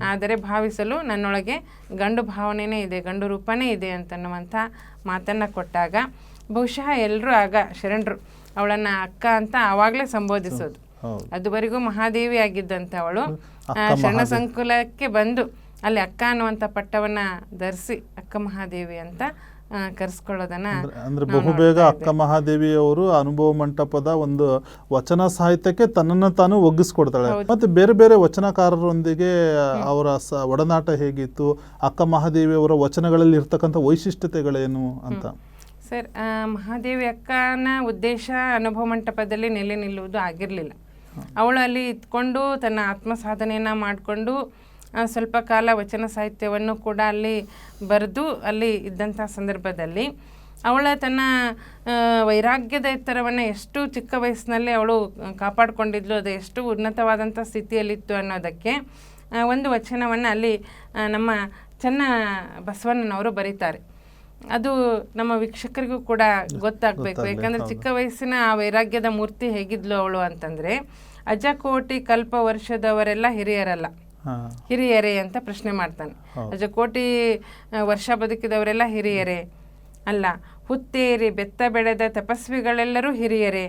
ಆದರೆ ಭಾವಿಸಲು ನನ್ನೊಳಗೆ ಗಂಡು ಭಾವನೆಯೇ ಇದೆ ಗಂಡು ರೂಪನೇ ಇದೆ ಅಂತನ್ನುವಂಥ ಮಾತನ್ನು ಕೊಟ್ಟಾಗ ಬಹುಶಃ ಎಲ್ಲರೂ ಆಗ ಶರಣರು ಅವಳನ್ನು ಅಕ್ಕ ಅಂತ ಆವಾಗಲೇ ಸಂಬೋಧಿಸೋದು. ಅದುವರೆಗೂ ಮಹಾದೇವಿ ಆಗಿದ್ದಂಥ ಅವಳು ಆ, ಶರಣ ಸಂಕುಲಕ್ಕೆ ಬಂದು ಅಲ್ಲಿ ಅಕ್ಕ ಅನ್ನುವಂಥ ಪಟ್ಟವನ್ನ ಧರಿಸಿ ಅಕ್ಕ ಮಹಾದೇವಿ ಅಂತ ಕರೆಸ್ಕೊಳ್ಳೋದನ್ನ ಅಂದ್ರೆ- ಬಹುಬೇಗ ಅಕ್ಕ ಮಹಾದೇವಿಯವರು ಅನುಭವ ಮಂಟಪದ ಒಂದು ವಚನ ಸಾಹಿತ್ಯಕ್ಕೆ ತನ್ನನ್ನು ತಾನು ಒಗ್ಗಿಸ್ಕೊಡ್ತಾಳೆ. ಮತ್ತೆ ಬೇರೆ ಬೇರೆ ವಚನಕಾರರೊಂದಿಗೆ ಅವರ ಒಡನಾಟ ಹೇಗಿತ್ತು ಅಕ್ಕ ಮಹಾದೇವಿಯವರ ವಚನಗಳಲ್ಲಿ ಇರ್ತಕ್ಕಂಥ ವೈಶಿಷ್ಟ್ಯತೆಗಳೇನು ಅಂತ? ಸರ್ ಮಹಾದೇವಿ ಅಕ್ಕನ ಉದ್ದೇಶ ಅನುಭವ ಮಂಟಪದಲ್ಲಿ ನೆಲೆ ನಿಲ್ಲುವುದು ಆಗಿರಲಿಲ್ಲ. ಅವಳು ಅಲ್ಲಿ ಇದ್ಕೊಂಡು ತನ್ನ ಆತ್ಮ ಸಾಧನೆಯನ್ನು ಮಾಡಿಕೊಂಡು ಸ್ವಲ್ಪ ಕಾಲ ವಚನ ಸಾಹಿತ್ಯವನ್ನು ಕೂಡ ಅಲ್ಲಿ ಬರೆದು ಅಲ್ಲಿ ಇದ್ದಂಥ ಸಂದರ್ಭದಲ್ಲಿ ಅವಳ ತನ್ನ ವೈರಾಗ್ಯದ ಎತ್ತರವನ್ನು ಎಷ್ಟು ಚಿಕ್ಕ ವಯಸ್ಸಿನಲ್ಲೇ ಅವಳು ಕಾಪಾಡಿಕೊಂಡಿದ್ಲು ಅದು ಎಷ್ಟು ಉನ್ನತವಾದಂಥ ಸ್ಥಿತಿಯಲ್ಲಿತ್ತು ಅನ್ನೋದಕ್ಕೆ ಒಂದು ವಚನವನ್ನು ಅಲ್ಲಿ ನಮ್ಮ ಚೆನ್ನ ಬಸವಣ್ಣನವರು ಬರೀತಾರೆ. ಅದು ನಮ್ಮ ವೀಕ್ಷಕರಿಗೂ ಕೂಡ ಗೊತ್ತಾಗಬೇಕು. ಯಾಕಂದರೆ ಚಿಕ್ಕ ವಯಸ್ಸಿನ ಆ ವೈರಾಗ್ಯದ ಮೂರ್ತಿ ಹೇಗಿದ್ಲು ಅವಳು ಅಂತಂದರೆ ಅಜಕೋಟಿ ಕಲ್ಪ ವರ್ಷದವರೆಲ್ಲ ಹಿರಿಯರಲ್ಲ. ಹಿರಿಯರೇ ಅಂತ ಪ್ರಶ್ನೆ ಮಾಡ್ತಾನೆ. ರಜಕೋಟಿ ವರ್ಷ ಬದುಕಿದವರೆಲ್ಲ ಹಿರಿಯರೇ. ಅಲ್ಲ ಹುತ್ತೇರಿ ಬೆತ್ತ ಬೆಳೆದ ತಪಸ್ವಿಗಳೆಲ್ಲರೂ ಹಿರಿಯರೇ.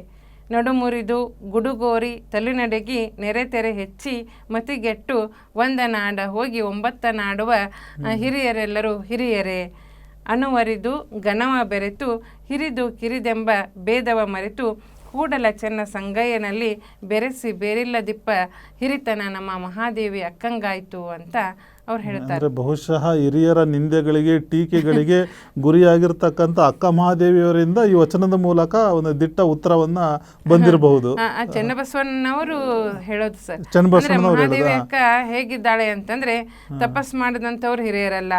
ನಡುಮುರಿದು ಗುಡುಗೋರಿ ತಲೆನಡೆಗಿ ನೆರೆ ತೆರೆ ಹೆಚ್ಚಿ ಮತಿಗೆಟ್ಟು ಒಂದ ನಾಡ ಹೋಗಿ ಒಂಬತ್ತ ನಾಡುವ ಹಿರಿಯರೆಲ್ಲರೂ ಹಿರಿಯರೇ. ಅನುವರಿದು ಘನವ ಬೆರೆತು ಹಿರಿದು ಕಿರಿದೆಂಬ ಭೇದವ ಮರೆತು ಕೂಡಲ ಚೆನ್ನ ಸಂಗಯ್ಯನಲ್ಲಿ ಬೆರೆಸಿ ಬೇರಿಲ್ಲದಿಪ್ಪ ಹಿರಿತನ ನಮ್ಮ ಮಹಾದೇವಿ ಅಕ್ಕಂಗಾಯ್ತು ಅಂತ ಅವ್ರು ಹೇಳ್ತಾರೆ. ಬಹುಶಃ ಹಿರಿಯರ ನಿಂದೆಗಳಿಗೆ ಟೀಕೆಗಳಿಗೆ ಗುರಿಯಾಗಿರ್ತಕ್ಕಂಥ ಅಕ್ಕ ಮಹಾದೇವಿಯವರಿಂದ ಈ ವಚನದ ಮೂಲಕ ಒಂದು ದಿಟ್ಟ ಉತ್ತರವನ್ನ ಬಂದಿರಬಹುದು. ಚೆನ್ನಬಸವಣ್ಣನವರು ಹೇಳೋದು ಸರ್. ಮಹಾದೇವಿ ಅಕ್ಕ ಹೇಗಿದ್ದಾಳೆ ಅಂತಂದ್ರೆ ತಪಸ್ ಮಾಡಿದಂಥವ್ರು ಹಿರಿಯರಲ್ಲ.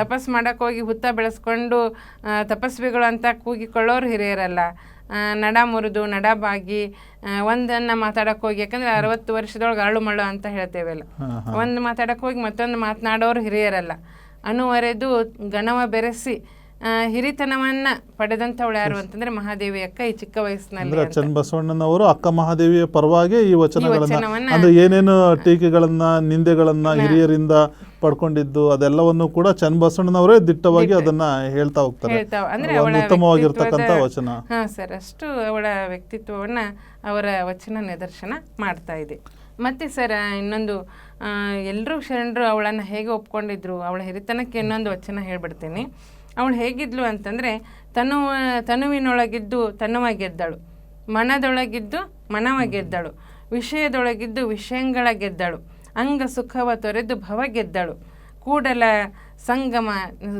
ತಪಸ್ ಮಾಡಕ್ ಹೋಗಿ ಹುತ್ತ ಬೆಳೆಸ್ಕೊಂಡು ತಪಸ್ವಿಗಳು ಅಂತ ಕೂಗಿಕೊಳ್ಳೋರು ಹಿರಿಯರಲ್ಲ. ನಡ ಮುರಿದು ನಡ ಬಾಗಿ ಒಂದನ್ನ ಮಾತಾಡಕ್ ಹೋಗಿ ಯಾಕಂದ್ರೆ ಅರವತ್ತು ವರ್ಷದೊಳಗೆ ಅರಳು ಮಳ್ಳು ಅಂತ ಹೇಳ್ತೇವಲ್ಲ ಒಂದು ಮಾತಾಡಕ್ ಹೋಗಿ ಮತ್ತೊಂದು ಮಾತನಾಡೋರು ಹಿರಿಯರಲ್ಲ. ಅನುವರೆದು ಗಣವ ಬೆರೆಸಿ ಹಿರಿತನವನ್ನ ಪಡೆದಂಥವಳು ಯಾರು ಅಂತಂದ್ರೆ ಮಹಾದೇವಿ ಅಕ್ಕ ಈ ಚಿಕ್ಕ ವಯಸ್ಸಿನಲ್ಲಿ ಅಂದ್ರೆ ಚನ್ನಬಸವಣ್ಣನವರು ಅಕ್ಕ ಮಹಾದೇವಿಯ ಪರವಾಗಿ ಈ ವಚನಗಳನ್ನ ಅಂದ್ರೆ ಏನೇನು ಟೀಕೆಗಳನ್ನ ನಿಂದೆಗಳನ್ನ ಹಿರಿಯರಿಂದ ಪಡ್ಕೊಂಡಿದ್ದು ಅದೆಲ್ಲವನ್ನು ಕೂಡ ಚನ್ನಬಸವಣ್ಣನವರೇ ದಿಟ್ಟವಾಗಿ ಅದನ್ನ ಹೇಳ್ತಾ ಹೋಗ್ತಾರೆ. ಉತ್ತಮವಾಗಿರ್ತಕ್ಕಂಥ ವಚನ. ಹಾ ಸರ್ ಅಷ್ಟು ಅವಳ ವ್ಯಕ್ತಿತ್ವವನ್ನ ಅವರ ವಚನ ನಿದರ್ಶನ ಮಾಡ್ತಾ ಇದೆ. ಮತ್ತೆ ಸರ್ ಇನ್ನೊಂದು ಎಲ್ಲರೂ ಶರಣರು ಅವಳನ್ನು ಹೇಗೆ ಒಪ್ಕೊಂಡಿದ್ರು? ಅವಳ ಹಿರಿತನಕ್ಕೆ ಇನ್ನೊಂದು ವಚನ ಹೇಳ್ಬಿಡ್ತೀನಿ. ಅವಳು ಹೇಗಿದ್ಲು ಅಂತಂದರೆ, ತನು, ತನುವಿನೊಳಗಿದ್ದು ತನುವ ಗೆದ್ದಳು ಮನದೊಳಗಿದ್ದು ಮನವ ಗೆದ್ದಳು ವಿಷಯದೊಳಗಿದ್ದು ವಿಷಯಗಳ ಗೆದ್ದಳು ಅಂಗ ಸುಖವ ತೊರೆದು ಭವ ಗೆದ್ದಳು ಕೂಡಲ ಸಂಗಮ,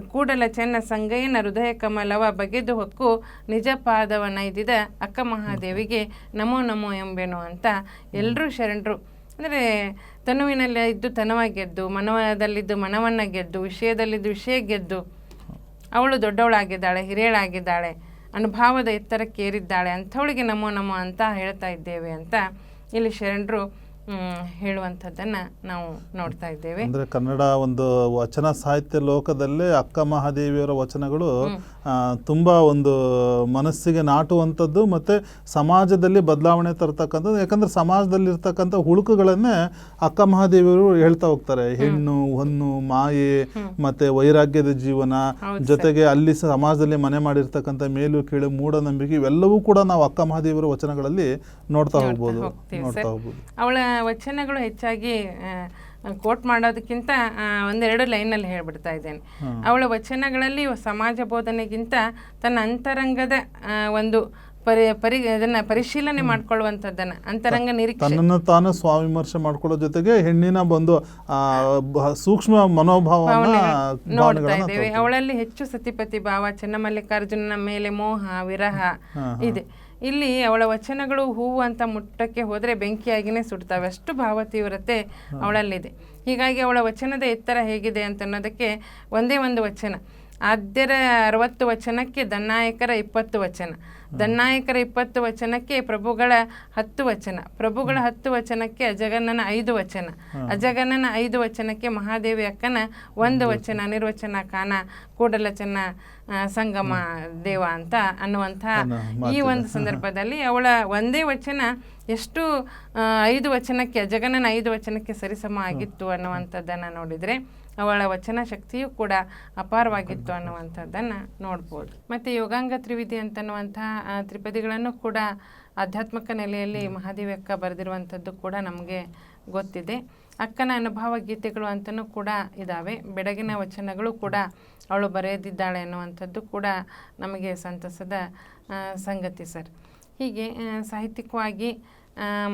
ಕೂಡಲ ಚೆನ್ನ ಸಂಗಯ್ಯನ ಹೃದಯ ಕಮಲವ ಬಗೆದು ಹೊಕ್ಕು ನಿಜ ಪಾದವ ನೈದಿದ ಅಕ್ಕ ಮಹಾದೇವಿಗೆ ನಮೋ ನಮೋ ಎಂಬೆನು ಅಂತ ಎಲ್ಲರೂ ಶರಣರು. ಅಂದರೆ ತನುವಿನಲ್ಲಿ ಇದ್ದು ತನವ ಗೆದ್ದು ಮನವದಲ್ಲಿದ್ದು ಮನವನ್ನು ಗೆದ್ದು, ವಿಷಯದಲ್ಲಿದ್ದು ವಿಷಯ ಗೆದ್ದು ಅವಳು ದೊಡ್ಡವಳಾಗಿದ್ದಾಳೆ ಹಿರಿಯಳಾಗಿದ್ದಾಳೆ ಅನುಭಾವದ ಎತ್ತರಕ್ಕೇರಿದ್ದಾಳೆ ಅಂಥವಳಿಗೆ ನಮೋ ನಮೋ ಅಂತ ಹೇಳ್ತಾ ಇದ್ದೇವೆ ಅಂತ ಇಲ್ಲಿ ಶರಣರು ಹೇಳುವಂಥದ್ದನ್ನು ನಾವು ನೋಡ್ತಾ ಇದ್ದೇವೆ. ಅಂದ್ರೆ ಕನ್ನಡ ಒಂದು ವಚನ ಸಾಹಿತ್ಯ ಲೋಕದಲ್ಲಿ ಅಕ್ಕ ಮಹಾದೇವಿಯವರ ವಚನಗಳು ತುಂಬಾ ಒಂದು ಮನಸ್ಸಿಗೆ ನಾಟುವಂಥದ್ದು ಮತ್ತೆ ಸಮಾಜದಲ್ಲಿ ಬದಲಾವಣೆ ತರ್ತಕ್ಕಂಥದ್ದು. ಯಾಕಂದ್ರೆ ಸಮಾಜದಲ್ಲಿ ಇರ್ತಕ್ಕಂಥ ಹುಳುಕುಗಳನ್ನೇ ಅಕ್ಕ ಮಹಾದೇವಿಯವರು ಹೇಳ್ತಾ ಹೋಗ್ತಾರೆ. ಹೆಣ್ಣು ಹೊನ್ನು ಮಾಯೆ ಮತ್ತೆ ವೈರಾಗ್ಯದ ಜೀವನ ಜೊತೆಗೆ ಅಲ್ಲಿ ಸಮಾಜದಲ್ಲಿ ಮನೆ ಮಾಡಿರ್ತಕ್ಕಂಥ ಮೇಲು ಕೀಳು ಮೂಢನಂಬಿಕೆ ಇವೆಲ್ಲವೂ ಕೂಡ ನಾವು ಅಕ್ಕ ಮಹಾದೇವಿಯವರ ವಚನಗಳಲ್ಲಿ ನೋಡ್ತಾ ಹೋಗ್ಬೋದು. ನೋಡ್ತಾ. ಹೋಗ್ಬೋದು. ಅವಳ ವಚನಗಳು ಹೆಚ್ಚಾಗಿ ಕೋಟ್ ಮಾಡೋದಕ್ಕಿಂತ ಒಂದೆರಡು ಲೈನಲ್ಲಿ ಹೇಳ್ಬಿಡ್ತಾ ಇದ್ದೇನೆ. ಅವಳ ವಚನಗಳಲ್ಲಿ ಸಮಾಜ ಬೋಧನೆಗಿಂತ ತನ್ನ ಅಂತರಂಗದ ಒಂದು ಪರಿ ಪರಿ ಅದನ್ನ ಪರಿಶೀಲನೆ ಮಾಡ್ಕೊಳ್ಳುವಂಥದ್ದನ್ನ ಅಂತರಂಗ ನಿರೀಕ್ಷೆ. ತನ್ನನ್ನು ತಾನು ಸ್ವಾವಿಮರ್ಶೆ ಮಾಡ್ಕೊಳ್ಳೋ ಜೊತೆಗೆ ಹೆಣ್ಣಿನ ಒಂದು ಆ, ಬ- ಸೂಕ್ಷ್ಮ ಮನೋಭಾವ ನೋಡ್ತಾ ಇದ್ದೇವೆ. ಅವಳಲ್ಲಿ ಹೆಚ್ಚು ಸತಿಪತಿ ಭಾವ ಚೆನ್ನಮಲ್ಲಿಕಾರ್ಜುನನ ಮೇಲೆ ಮೋಹ ವಿರಹ ಇದೆ. ಇಲ್ಲಿ ಅವಳ ವಚನಗಳು ಹೂವು ಅಂತ ಮುಟ್ಟಕ್ಕೆ ಹೋದ್ರೆ ಬೆಂಕಿಯಾಗಿನೇ ಸುಡ್ತವೆ. ಅಷ್ಟು ಭಾವ ತೀವ್ರತೆ ಅವಳಲ್ಲಿದೆ. ಹೀಗಾಗಿ ಅವಳ ವಚನದ ಎತ್ತರ ಹೇಗಿದೆ ಅಂತ ಅನ್ನೋದಕ್ಕೆ ಒಂದೇ ಒಂದು ವಚನ. ಆದ್ಯರ ಅರವತ್ತು ವಚನಕ್ಕೆ ದನ್ನಾಯಕರ ಇಪ್ಪತ್ತು ವಚನ. ದನ್ನಾಯಕರ ಇಪ್ಪತ್ತು ವಚನಕ್ಕೆ ಪ್ರಭುಗಳ ಹತ್ತು ವಚನ. ಪ್ರಭುಗಳ ಹತ್ತು ವಚನಕ್ಕೆ ಅಜಗನ್ನನ ಐದು ವಚನ. ಅಜಗನ್ನನ ಐದು ವಚನಕ್ಕೆ ಮಹಾದೇವಿ ಅಕ್ಕನ ಒಂದು ವಚನ. ನಿರ್ವಚನ ಕಾನ ಕೂಡಲಚನ ಸಂಗಮ ದೇವ ಅಂತ ಅನ್ನುವಂತಹ ಈ ಒಂದು ಸಂದರ್ಭದಲ್ಲಿ ಅವಳ ಒಂದೇ ವಚನ ಎಷ್ಟು ಐದು ವಚನಕ್ಕೆ ಅಜಗನ್ನನ ಐದು ವಚನಕ್ಕೆ ಸರಿಸಮ ಆಗಿತ್ತು ಅನ್ನುವಂಥದ್ದನ್ನು ನೋಡಿದರೆ ಅವಳ ವಚನ ಶಕ್ತಿಯೂ ಕೂಡ ಅಪಾರವಾಗಿತ್ತು ಅನ್ನುವಂಥದ್ದನ್ನು ನೋಡ್ಬೋದು. ಮತ್ತು ಯೋಗಾಂಗ ತ್ರಿವಿಧಿ ಅಂತನ್ನುವಂತಹ ತ್ರಿಪದಿಗಳನ್ನು ಕೂಡ ಆಧ್ಯಾತ್ಮಿಕ ನೆಲೆಯಲ್ಲಿ ಮಹಾದೇವಿ ಅಕ್ಕ ಬರೆದಿರುವಂಥದ್ದು ಕೂಡ ನಮಗೆ ಗೊತ್ತಿದೆ. ಅಕ್ಕನ ಅನುಭವ ಗೀತೆಗಳು ಅಂತಲೂ ಕೂಡ ಇದ್ದಾವೆ ಬೆಡಗಿನ ವಚನಗಳು ಕೂಡ ಅವಳು ಬರೆದಿದ್ದಾಳೆ ಅನ್ನುವಂಥದ್ದು ಕೂಡ ನಮಗೆ ಸಂತಸದ ಸಂಗತಿ ಸರ್. ಹೀಗೆ ಸಾಹಿತ್ಯಿಕವಾಗಿ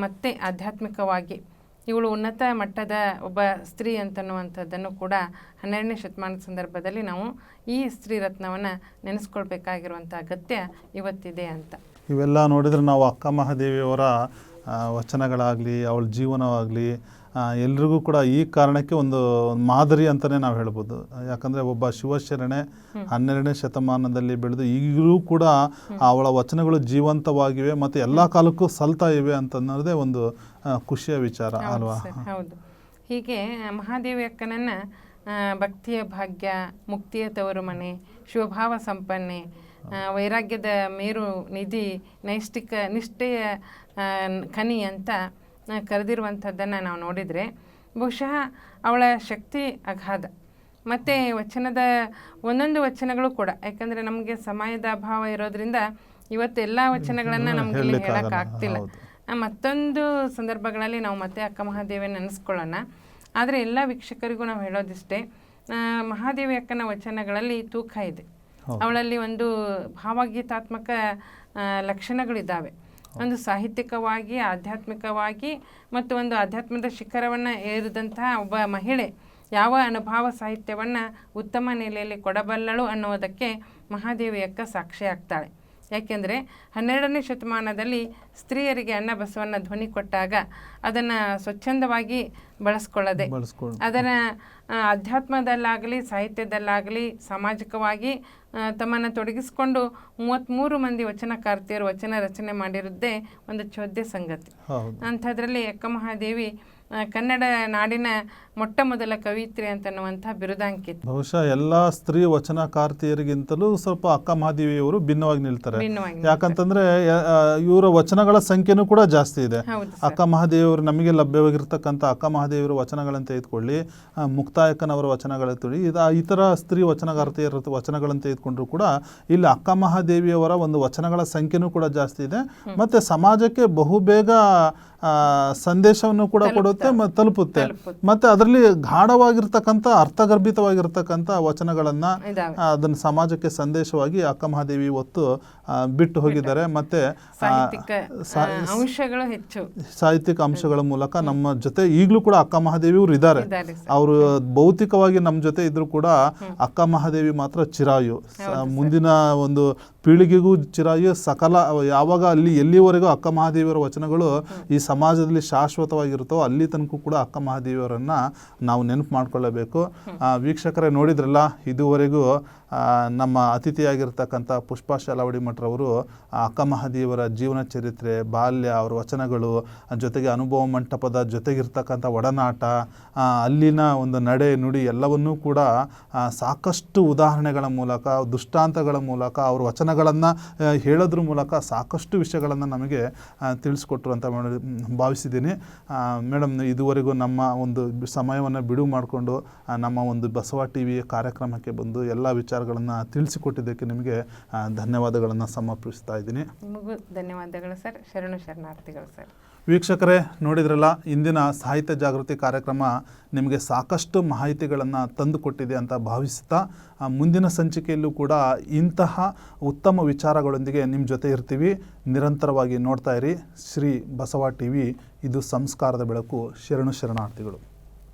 ಮತ್ತು ಆಧ್ಯಾತ್ಮಿಕವಾಗಿ ಇವಳು ಉನ್ನತ ಮಟ್ಟದ ಒಬ್ಬ ಸ್ತ್ರೀ ಅಂತನ್ನುವಂಥದ್ದನ್ನು ಕೂಡ ಹನ್ನೆರಡನೇ ಶತಮಾನದ ಸಂದರ್ಭದಲ್ಲಿ ನಾವು ಈ ಸ್ತ್ರೀ ರತ್ನವನ್ನು ನೆನೆಸ್ಕೊಳ್ಬೇಕಾಗಿರುವಂಥ ಅಗತ್ಯ ಇವತ್ತಿದೆ ಅಂತ. ಇವೆಲ್ಲ ನೋಡಿದರೆ ನಾವು ಅಕ್ಕ ಮಹಾದೇವಿಯವರ ವಚನಗಳಾಗಲಿ, ಅವಳ ಜೀವನವಾಗಲಿ ಎಲ್ರಿಗೂ ಕೂಡ ಈ ಕಾರಣಕ್ಕೆ ಒಂದು ಮಾದರಿ ಅಂತಲೇ ನಾವು ಹೇಳ್ಬೋದು. ಯಾಕಂದರೆ ಒಬ್ಬ ಶಿವಶರಣೆ ಹನ್ನೆರಡನೇ ಶತಮಾನದಲ್ಲಿ ಬೆಳೆದು ಈಗಲೂ ಕೂಡ ಅವಳ ವಚನಗಳು ಜೀವಂತವಾಗಿವೆ ಮತ್ತು ಎಲ್ಲ ಕಾಲಕ್ಕೂ ಸಲ್ತಾ ಇವೆ ಅಂತ ಅನ್ನೋದೇ ಒಂದು ಖುಷಿಯ ವಿಚಾರ ಅಲ್ವಾ? ಹೌದು. ಹೀಗೆ ಮಹಾದೇವಿ ಅಕ್ಕನನ್ನ ಭಕ್ತಿಯ ಭಾಗ್ಯ ಮುಕ್ತಿಯ ತವರು ಮನೆ ಶಿವಭಾವ ಸಂಪನ್ನೆ ವೈರಾಗ್ಯದ ಮೇರು ನಿಧಿ ನೈಷ್ಠಿಕ ನಿಷ್ಠೆಯ ಕನಿ ಖನಿ ಅಂತ ಕರೆದಿರುವಂಥದ್ದನ್ನು ನಾವು ನೋಡಿದರೆ ಬಹುಶಃ ಅವಳ ಶಕ್ತಿ ಅಗಾಧ ಮತ್ತು ವಚನದ ಒಂದೊಂದು ವಚನಗಳು ಕೂಡ ಯಾಕಂದರೆ ನಮಗೆ ಸಮಯದ ಅಭಾವ ಇರೋದ್ರಿಂದ ಇವತ್ತು ಎಲ್ಲ ವಚನಗಳನ್ನು ನಮಗೆ ಇಲ್ಲಿ ಹೇಳಕ್ಕೆ ಆಗ್ತಿಲ್ಲ ಮತ್ತೊಂದು ಸಂದರ್ಭಗಳಲ್ಲಿ ನಾವು ಮತ್ತೆ ಅಕ್ಕ ಮಹಾದೇವಿ ನೆನೆಸ್ಕೊಳ್ಳೋಣ. ಆದರೆ ಎಲ್ಲ ವೀಕ್ಷಕರಿಗೂ ನಾವು ಹೇಳೋದಿಷ್ಟೇ ಮಹಾದೇವಿ ಅಕ್ಕನ ವಚನಗಳಲ್ಲಿ ತೂಕ ಇದೆ. ಅವಳಲ್ಲಿ ಒಂದು ಭಾವಗೀತಾತ್ಮಕ ಲಕ್ಷಣಗಳಿದ್ದಾವೆ. ಒಂದು ಸಾಹಿತ್ಯಿಕವಾಗಿ ಆಧ್ಯಾತ್ಮಿಕವಾಗಿ ಮತ್ತು ಒಂದು ಆಧ್ಯಾತ್ಮದ ಶಿಖರವನ್ನು ಏರಿದಂತಹ ಒಬ್ಬ ಮಹಿಳೆ ಯಾವ ಅನುಭವ ಸಾಹಿತ್ಯವನ್ನು ಉತ್ತಮ ನೆಲೆಯಲ್ಲಿ ಕೊಡಬಲ್ಲಳು ಅನ್ನುವುದಕ್ಕೆ ಮಹಾದೇವಿ ಅಕ್ಕ ಸಾಕ್ಷಿ ಆಗ್ತಾಳೆ ಯಾಕೆಂದರೆ ಹನ್ನೆರಡನೇ ಶತಮಾನದಲ್ಲಿ ಸ್ತ್ರೀಯರಿಗೆ ಅನ್ನ ಬಸವನ್ನ ಧ್ವನಿ ಕೊಟ್ಟಾಗ ಅದನ್ನು ಸ್ವಚ್ಛಂದವಾಗಿ ಬಳಸ್ಕೊಳ್ಳದೆ ಅದನ್ನು ಅಧ್ಯಾತ್ಮದಲ್ಲಾಗಲಿ ಸಾಹಿತ್ಯದಲ್ಲಾಗಲಿ ಸಾಮಾಜಿಕವಾಗಿ ತಮ್ಮನ್ನು ತೊಡಗಿಸಿಕೊಂಡು ಮೂವತ್ತ್ಮೂರು ಮಂದಿ ವಚನಕಾರ್ತಿಯರು ವಚನ ರಚನೆ ಮಾಡಿರುವುದೇ ಒಂದು ಚೋದ್ಯ ಸಂಗತಿ. ಅಂಥದ್ರಲ್ಲಿ ಅಕ್ಕಮಹಾದೇವಿ ಕನ್ನಡ ನಾಡಿನ ಮೊಟ್ಟ ಮೊದಲ ಕವಿತ್ರಿ ಅಂತನ್ನುವಂಥ ಬಿರುದಾಂಕಿತ. ಬಹುಶಃ ಎಲ್ಲ ಸ್ತ್ರೀ ವಚನಕಾರ್ತಿಯರಿಗಿಂತಲೂ ಸ್ವಲ್ಪ ಅಕ್ಕ ಮಹಾದೇವಿಯವರು ಭಿನ್ನವಾಗಿ ನಿಲ್ತಾರೆ. ಯಾಕಂತಂದ್ರೆ ಇವರ ವಚನಗಳ ಸಂಖ್ಯೆನೂ ಕೂಡ ಜಾಸ್ತಿ ಇದೆ. ಅಕ್ಕ ಮಹಾದೇವಿಯವರು ನಮಗೆ ಲಭ್ಯವಾಗಿರ್ತಕ್ಕಂಥ ಅಕ್ಕ ಮಹಾದೇವಿಯವರ ವಚನಗಳನ್ನು ತೆಗೆದುಕೊಳ್ಳಿ ಮುಕ್ತಾಯಕನವರ ಮುಕ್ತಾಯಕ್ಕನವರ ವಚನಗಳ ತುಳಿ ಇದು ಇತರ ಸ್ತ್ರೀ ವಚನಕಾರ್ತಿಯರ ವಚನಗಳನ್ನು ತೆಗೆದುಕೊಂಡ್ರು ಕೂಡ ಇಲ್ಲಿ ಅಕ್ಕ ಮಹಾದೇವಿಯವರ ಒಂದು ವಚನಗಳ ಸಂಖ್ಯೆನೂ ಕೂಡ ಜಾಸ್ತಿ ಇದೆ. ಮತ್ತೆ ಸಮಾಜಕ್ಕೆ ಬಹುಬೇಗ ಸಂದೇಶವನ್ನು ಕೂಡ ಕೊಡುತ್ತೆ ಮತ್ತು ತಲುಪುತ್ತೆ. ಮತ್ತೆ ಅದರಲ್ಲಿ ಗಾಢವಾಗಿರ್ತಕ್ಕಂಥ ಅರ್ಥಗರ್ಭಿತವಾಗಿರ್ತಕ್ಕಂಥ ವಚನಗಳನ್ನು ಅದನ್ನು ಸಮಾಜಕ್ಕೆ ಸಂದೇಶವಾಗಿ ಅಕ್ಕ ಮಹಾದೇವಿ ಹೊತ್ತು ಬಿಟ್ಟು ಹೋಗಿದ್ದಾರೆ. ಮತ್ತೆ ಸಾಹಿತ್ಯಿಕ ಅಂಶಗಳು ಮೂಲಕ ನಮ್ಮ ಜೊತೆ ಈಗಲೂ ಕೂಡ ಅಕ್ಕ ಮಹಾದೇವಿಯವರು ಇದ್ದಾರೆ. ಅವರು ಭೌತಿಕವಾಗಿ ನಮ್ಮ ಜೊತೆ ಇದ್ರು ಕೂಡ ಅಕ್ಕ ಮಹಾದೇವಿ ಮಾತ್ರ ಚಿರಾಯು. ಮುಂದಿನ ಒಂದು ಪೀಳಿಗೆಗೂ ಚಿರಾಯು ಸಕಲ, ಯಾವಾಗ ಅಲ್ಲಿ ಎಲ್ಲಿವರೆಗೂ ಅಕ್ಕ ಮಹಾದೇವಿಯವರ ವಚನಗಳು ಈ ಸಮಾಜದಲ್ಲಿ ಶಾಶ್ವತವಾಗಿರುತ್ತೋ ಅಲ್ಲಿ ತನಕ ಕೂಡ ಅಕ್ಕ ಮಹಾದೇವಿಯವರನ್ನು ನಾವು ನೆನಪು ಮಾಡಿಕೊಳ್ಳಬೇಕು. ವೀಕ್ಷಕರೇ ನೋಡಿದ್ರಲ್ಲ, ಇದುವರೆಗೂ ನಮ್ಮ ಅತಿಥಿಯಾಗಿರ್ತಕ್ಕಂಥ ಪುಷ್ಪಾ ಶಾಲಾವಡಿ ಮಠರವರು ಅಕ್ಕ ಮಹಾದೇವರ ಜೀವನ ಚರಿತ್ರೆ, ಬಾಲ್ಯ, ಅವರ ವಚನಗಳು ಜೊತೆಗೆ ಅನುಭವ ಮಂಟಪದ ಜೊತೆಗಿರ್ತಕ್ಕಂಥ ಒಡನಾಟ ಅಲ್ಲಿನ ಒಂದು ನಡೆ ನುಡಿ ಎಲ್ಲವನ್ನೂ ಕೂಡ ಸಾಕಷ್ಟು ಉದಾಹರಣೆಗಳ ಮೂಲಕ, ದುಷ್ಟಾಂತಗಳ ಮೂಲಕ, ಅವ್ರ ವಚನಗಳನ್ನು ಹೇಳೋದ್ರ ಮೂಲಕ ಸಾಕಷ್ಟು ವಿಷಯಗಳನ್ನು ನಮಗೆ ತಿಳಿಸ್ಕೊಟ್ರು ಅಂತ ಭಾವಿಸಿದ್ದೀನಿ. ಮೇಡಮ್, ಇದುವರೆಗೂ ನಮ್ಮ ಒಂದು ಸಮಯವನ್ನು ಬಿಡುವು ಮಾಡಿಕೊಂಡು ನಮ್ಮ ಒಂದು ಬಸವ ಟಿ ವಿ ಕಾರ್ಯಕ್ರಮಕ್ಕೆ ಬಂದು ಎಲ್ಲ ವಿಚಾರಗಳನ್ನು ತಿಳಿಸಿಕೊಟ್ಟಿದ್ದಕ್ಕೆ ನಿಮಗೆ ಧನ್ಯವಾದಗಳನ್ನು ಸಮರ್ಪಿಸ್ತಾ ಇದ್ದೀನಿ. ನಿಮಗೂ ಧನ್ಯವಾದಗಳು ಸರ್. ಶರಣು ಶರಣಾರ್ಥಿಗಳು ಸರ್. ವೀಕ್ಷಕರೇ ನೋಡಿದ್ರಲ್ಲ ಇಂದಿನ ಸಾಹಿತ್ಯ ಜಾಗೃತಿ ಕಾರ್ಯಕ್ರಮ ನಿಮಗೆ ಸಾಕಷ್ಟು ಮಾಹಿತಿಗಳನ್ನು ತಂದುಕೊಟ್ಟಿದೆ ಅಂತ ಭಾವಿಸ್ತಾ ಮುಂದಿನ ಸಂಚಿಕೆಯಲ್ಲೂ ಕೂಡ ಇಂತಹ ಉತ್ತಮ ವಿಚಾರಗಳೊಂದಿಗೆ ನಿಮ್ಮ ಜೊತೆ ಇರ್ತೀವಿ. ನಿರಂತರವಾಗಿ ನೋಡ್ತಾ ಇರಿ. ಶ್ರೀ ಬಸವ ಟಿ ವಿ ಇದು ಸಂಸ್ಕಾರದ ಬೆಳಕು. ಶರಣು ಶರಣಾರ್ಥಿಗಳು.